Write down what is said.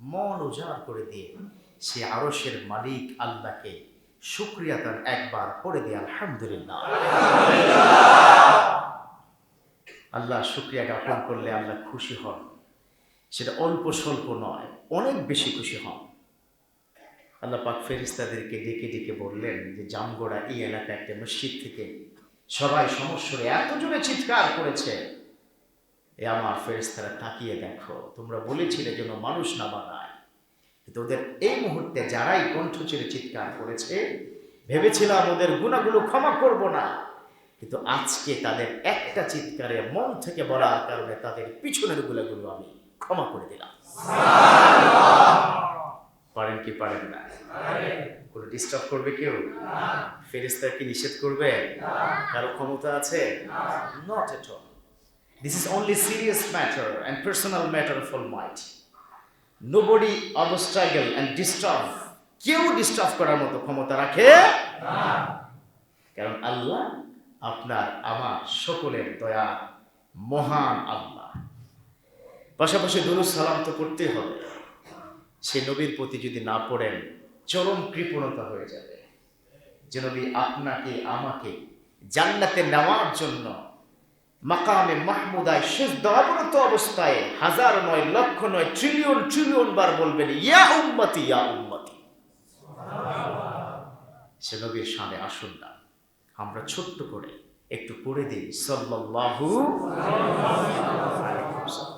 মন উজাড় করে দিয়ে সে আরশের মালিক আল্লাহকে শুক্রিয়া তার একবার পড়ে দিয়ে আলহামদুলিল্লাহ। আল্লাহ শুক্রিয়া জ্ঞাপন করলে আল্লাহ খুশি হন। সেটা অল্প স্বল্প নয়, অনেক বেশি খুশি হন। আল্লাহ পাক ফেরিস্তাদেরকে ডেকে ডেকে বললেন যে, জামগোড়া এই এলাকা একটা মসজিদ থেকে সবাই সমস্যরে এত জোরে চিৎকার করেছে। এ আমার ফেরিস্তারা তাকিয়ে দেখো, তোমরা বলেছিলে যেন মানুষ না বানায়। কিন্তু ওদের এই মুহূর্তে যারাই কণ্ঠ ছেড়ে চিৎকার করেছে, ভেবেছিলাম ওদের গুণাগুলো ক্ষমা করব না। কিন্তু আজকে তাদের একটা চিৎকারে মন থেকে বলার কারণে তাদের পিছনের গুলাগুলো আমি ক্ষমা করে দিলাম। পারেন কি পারেন না? কোনো ডিস্টার্ব করবে কেউ? ফেরিস্তার কি নিষেধ করবে? কারও ক্ষমতা আছে? Not at all this is only serious matter and personal matter for might nobody obstacle and disturb কেউ ডিস্টার্ব করার মতো ক্ষমতা রাখে কারণ আল্লাহ আপনার, আমার সকলের দয়া, মহান আল্লাহ। পাশাপাশি দুরুদ সালাম তো করতে হবে। সে নবীর প্রতি যদি না পড়েন, চরম কৃপণতা হয়ে যাবে। যে নবী আপনাকে, আমাকে জান্নাতে নেওয়ার জন্য মাকামে মাহমুদায় শেষ দাবরত অবস্থায় হাজার নয় লক্ষ নয় ট্রিলিয়ন ট্রিলিয়ন বার বলবেন, ইয়া উম্মতি ইয়া উম্মতি। সে নবীর সামনে আসুন না। আমরা ছোট্ট করে একটু পড়ে দিই। সাল্লাল্লাহু আলাইহি ওয়াসাল্লাম।